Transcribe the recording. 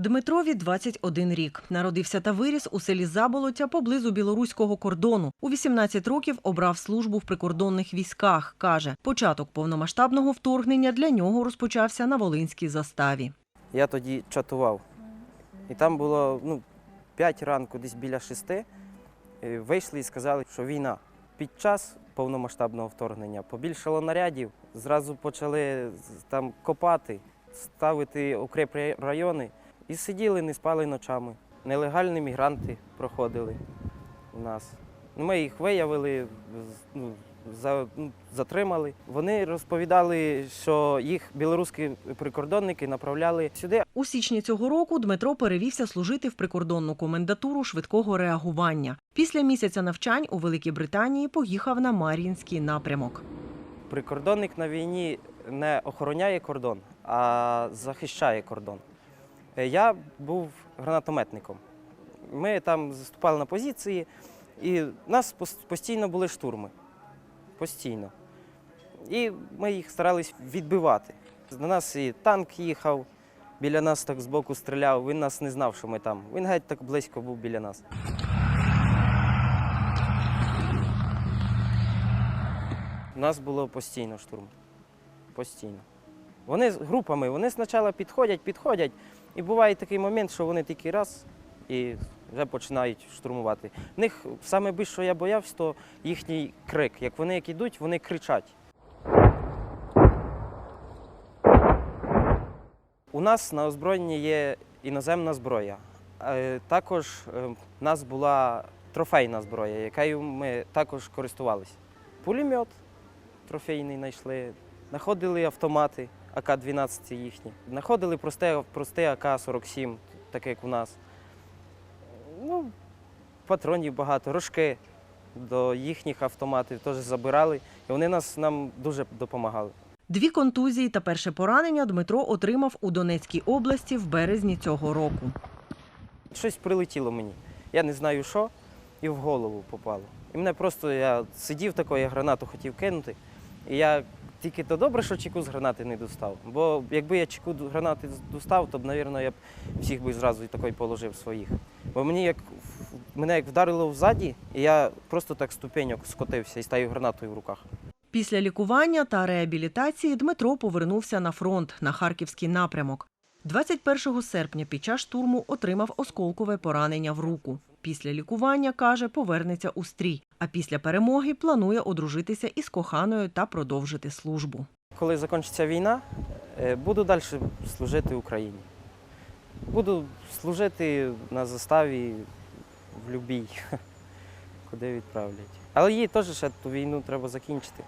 Дмитрові 21 рік. Народився та виріс у селі Заболоття поблизу білоруського кордону. У 18 років обрав службу в прикордонних військах. Каже, початок повномасштабного вторгнення для нього розпочався на Волинській заставі. Я тоді чатував. І там було ну, 5 ранку, десь біля 6. е, Вийшли і сказали, що війна. Під час повномасштабного вторгнення побільшало нарядів, зразу почали там копати, ставити укрепні райони і сиділи, не спали ночами. Нелегальні мігранти проходили у нас. Ну, Ми їх виявили, ну, за, ну, затримали. Вони розповідали, що їх білоруські прикордонники направляли сюди, У січні цього року Дмитро перевівся служити в прикордонну комендатуру швидкого реагування. Після місяця навчань у Великій Британії поїхав на Мар'їнський напрямок. Прикордонник на війні не охороняє кордон, а захищає кордон. Е, Я був гранатометником. Ми там заступали на позиції, і в нас постійно були штурми. Постійно. І ми їх старались відбивати. На нас і танк їхав, біля нас так збоку стріляв. Він нас не знав, що ми там. Він геть так близько був біля нас. У нас було постійно штурм. Постійно. Вони з групами, вони спочатку підходять, підходять, і буває такий момент, що вони тільки раз і вже починають штурмувати. В них саме більше, що я боявся, то їхній крик. Як вони як ідуть, вони кричать. У нас на озброєнні є іноземна зброя. Е, Також е, в нас була трофейна зброя, якою ми також користувалися. Пулемет трофейний знайшли, знаходили автомати АК-12 їхні, знаходили просте, просте АК-47, таке як у нас. Ну, патронів багато, рожки до їхніх автоматів теж забирали, і вони нас нам дуже допомагали. Дві контузії та перше поранення Дмитро отримав у Донецькій області в березні цього року. Щось прилетіло мені. Я не знаю що, і в голову попало. І мене просто я сидів такою, я гранату хотів кинути. І я тільки то добре, що чеку з гранати не достав. Бо якби я чеку гранати достав, то б, мабуть, я б всіх би зразу і такий положив своїх. Бо мені як мене як вдарило взаді, і я просто так ступеньок скотився і стаю гранатою в руках. Після лікування та реабілітації Дмитро повернувся на фронт на харківський напрямок. 21 серпня під час штурму отримав осколкове поранення в руку. Після лікування, каже, повернеться у стрій, а після перемоги планує одружитися із коханою та продовжити службу. Коли закінчиться війна, е, буду далі служити Україні. Буду служити на заставі в любій, куди відправлять. Але їй теж ще ту війну треба закінчити.